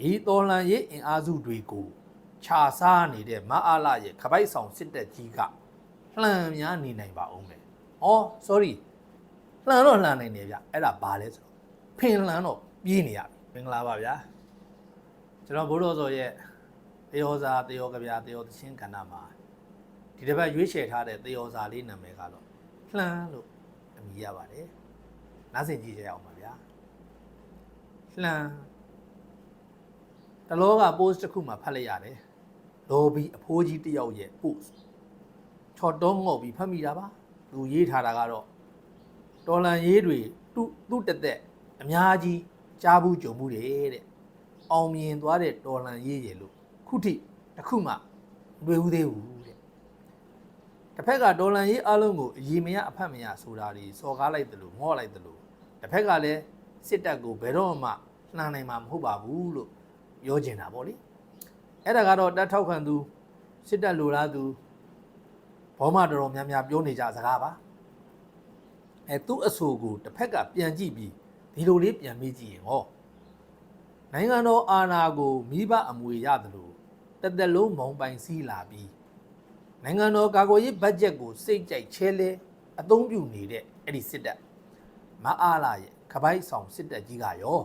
ဒီတော်လှန်ရေးအင်အားစုတွေကိုခြာစားနေတဲ့မအားလာရဲ့ခပိုက်ဆောင်စစ်တပ်ကြီးကလှန်များနေနိုင်ပါအောင်မယ်။အော် sorry လှန်တော့လှန်နိုင်တယ်ဗျ။အဲ့ဒါဘာလဲဆိုတော့ဖင်လှန်တော့ပြေးနေရပြီ။မင်္ဂလာပါဗျာ။ကျွန်တော်ဘိုးတော်စောရဲ့တေယောစာတေယောကဗျာတေယောသချင်းကဏ္ဍမှာဒီတစ်ပတ်ရွေးချယ်ထားတဲ့တေယောစာလေးနာမည်ကတော့လှန်လို့အမည်ရပါတယ်။နားဆင်ကြည့်ကြရအောင်ပါဗျာ။လှန် တလောက post တစ်ခုမှဖတ်လိုက်ရတယ်။လော်ဘီအဖိုးကြီးတစ်ယောက်ရဲ့ post ချော်တုံးငုတ်ပြီးဖတ်မိတာပါ။သူရေးထားတာကတော့တော်လန်ရေးတွေသူ့သူ့တက်တက်အများကြီးကြားဘူးကြုံမှုတယ်တဲ့။အောင်မြင်သွားတဲ့တော်လန်ရေးရလို့ခုထိတစ်ခုမှမတွေ့ဘူးသေးဘူးတဲ့။တစ်ဖက်ကတော်လန်ရေးအလုံးကိုအยีမရအဖက်မရဆိုတာတွေစော်ကားလိုက်တယ်လို့ငေါ့လိုက်တယ်လို့တစ်ဖက်ကလည်းစစ်တပ်ကိုဘယ်တော့မှနှမ်းနိုင်မှာမဟုတ်ပါဘူးလို့ ပြောချင်တာပေါ့လေ။အဲ့ဒါကတော့တက်ထောက်ခံသူစစ်တပ်လိုလားသူဘောမတော်တော်များများပြောနေကြစကားပါအဲသူ့အဆိုကိုတစ်ဖက်ကပြန်ကြည့်ပြီးဒီလိုလေးပြန်မေးကြည့်ရင်ဟောနိုင်ငံတော်အာဏာကိုမိဘအမွေရတယ်လို့တစ်သက်လုံးမုံပိုင်စည်းလာပြီးနိုင်ငံတော်ကာကွယ်ရေးဘတ်ဂျက်ကိုစိတ်ကြိုက်ချဲလဲအသုံးပြုနေတဲ့အဲ့ဒီစစ်တပ်မအားလာရဲ့ခပိုက်ဆောင်စစ်တပ်ကြီးကရော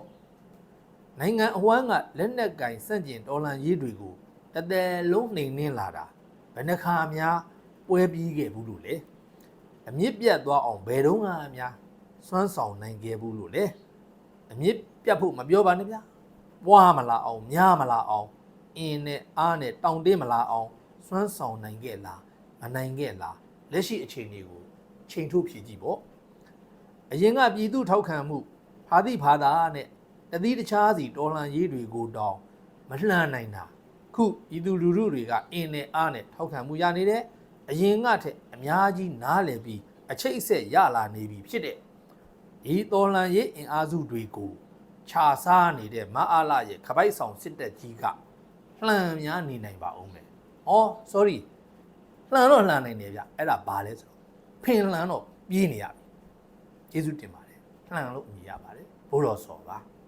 နိုင်ငံအဝမ်းကလက်နက်ကင်စန့်ကျင်တော်လှန်ရေးတွေကိုတစ်သက်လုံးနှိမ်နင်းလာတာဘယ်နှခါများပွဲပြီးခဲ့ဘူးလို့လေအမြင့်ပြတ်သွားအောင်ဘယ်တော့မှအများစွမ်းဆောင်နိုင်ခဲ့ဘူးလို့လေအမြင့်ပြတ်ဖို့မပြောပါနဲ့ဗျာပွားမလာအောင်များမလာအောင်အင်းနဲ့အားနဲ့တောင့်တင်းမလာအောင်စွမ်းဆောင်နိုင်ခဲ့လားမနိုင်ခဲ့လားလက်ရှိအခြေအနေကိုချိန်ထုတ်ဖြေကြည့်ပေါ့အရင်ကပြည်သူထောက်ခံမှုဖာတိဖာသာနဲ့ တတိတခြားစီတော်လှန်ရေးတွေကိုတောင်းမလှမ်းနိုင်တာခုပြည်သူလူထုတွေကအင်းနဲ့အားနဲ့ထောက်ခံမှုရနေတယ်အရင်ကထက်အများကြီးနားလည်ပြီးအချိတ်အဆက်ရလာနေပြီဖြစ်တဲ့ဒီတော်လှန်ရေးအင်အားစုတွေကိုခြာစားနေတဲ့မအားလာရဲ့ခပိုက်ဆောင်စစ်တပ်ကြီးကလှန်များနေနိုင်ပါအောင်မယ်။အော် sorry လှန်တော့လှန်နိုင်တယ်ဗျ။အဲ့ဒါဘာလဲဆိုတော့ဖင်လှန်တော့ပြေးနေရပြီ။ကျေးဇူးတင်ပါတယ်။လှန်လို့အမြင်ရပါတယ်။ဘိုးတော်စော်ပါ။